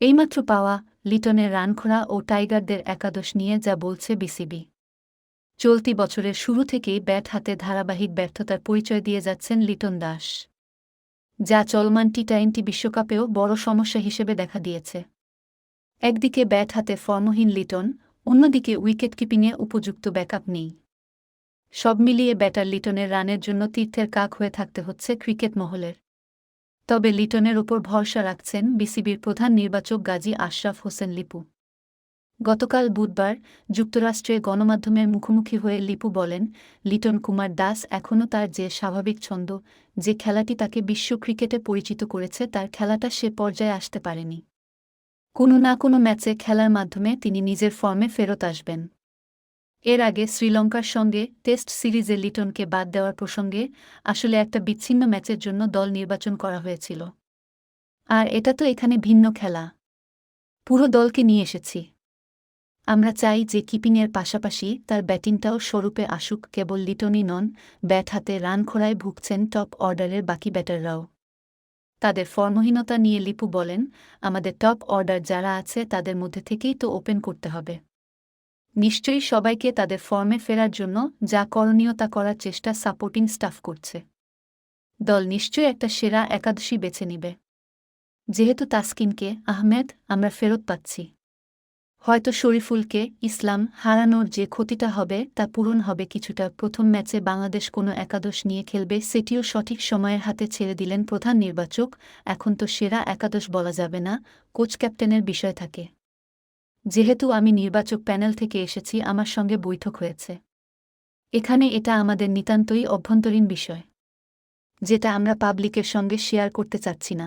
এইমাত্র পাওয়া লিটনের রানখোড়া ও টাইগারদের একাদশ নিয়ে যা বলছে বিসিবি। চলতি বছরের শুরু থেকেই ব্যাট হাতে ধারাবাহিক ব্যর্থতার পরিচয় দিয়ে যাচ্ছেন লিটন দাস, যা চলমান টি টোয়েন্টি বিশ্বকাপেও বড় সমস্যা হিসেবে দেখা দিয়েছে। একদিকে ব্যাট হাতে ফর্মহীন লিটন, অন্যদিকে উইকেট কিপিংয়ে উপযুক্ত ব্যাকআপ নেই। সব মিলিয়ে ব্যাটার লিটনের রানের জন্য তীর্থের কাক হয়ে থাকতে হচ্ছে ক্রিকেট মহলের। তবে লিটনের ওপর ভরসা রাখছেন বিসিবির প্রধান নির্বাচক গাজী আশরাফ হোসেন লিপু। গতকাল বুধবার যুক্তরাষ্ট্রে গণমাধ্যমের মুখোমুখি হয়ে লিপু বলেন, লিটন কুমার দাস এখনও তার যে স্বাভাবিক ছন্দ, যে খেলাটি তাকে বিশ্ব ক্রিকেটে পরিচিত করেছে, তার খেলাটা সে পর্যায়ে আসতে পারেনি। কোনো না কোনো ম্যাচে খেলার মাধ্যমে তিনি নিজের ফর্মে ফেরত আসবেন। এর আগে শ্রীলঙ্কার সঙ্গে টেস্ট সিরিজে লিটনকে বাদ দেওয়ার প্রসঙ্গে আসলে একটা বিচ্ছিন্ন ম্যাচের জন্য দল নির্বাচন করা হয়েছিল। আর এটা তো এখানে ভিন্ন খেলা। পুরো দলকে নিয়ে এসেছি। আমরা চাই যে কিপিংয়ের পাশাপাশি তার ব্যাটিংটাও স্বরূপে আসুক, কেবল লিটনই নন, ব্যাট হাতে রান খোড়ায় ভুগছেন টপ অর্ডারের বাকি ব্যাটাররাও। তাদের ফর্মহীনতা নিয়ে লিপু বলেন, আমাদের টপ অর্ডার যারা আছে তাদের মধ্যে থেকেই তো ওপেন করতে হবে। নিশ্চয়ই সবাইকে তাদের ফর্মে ফেরার জন্য যা করণীয় তা করার চেষ্টা সাপোর্টিং স্টাফ করছে। দল নিশ্চয়ই একটা সেরা একাদশী বেছে নিবে। যেহেতু তাসকিনকে, আহমেদ, আমরা ফেরত পাচ্ছি। হয়তো শরীফুলকে ইসলাম হারানোর যে ক্ষতিটা হবে তা পূরণ হবে কিছুটা। প্রথম ম্যাচে বাংলাদেশ কোনো একাদশ নিয়ে খেলবে, সেটিও সঠিক সময়ের হাতে ছেড়ে দিলেন প্রধান নির্বাচক। এখন তো সেরা একাদশ বলা যাবে না, কোচ ক্যাপ্টেনের বিষয় থাকে। যেহেতু আমি নির্বাচক প্যানেল থেকে এসেছি, আমার সঙ্গে বৈঠক হয়েছে। এখানে এটা আমাদের নিতান্তই অভ্যন্তরীণ বিষয়, যেটা আমরা পাবলিকের সঙ্গে শেয়ার করতে চাচ্ছি না।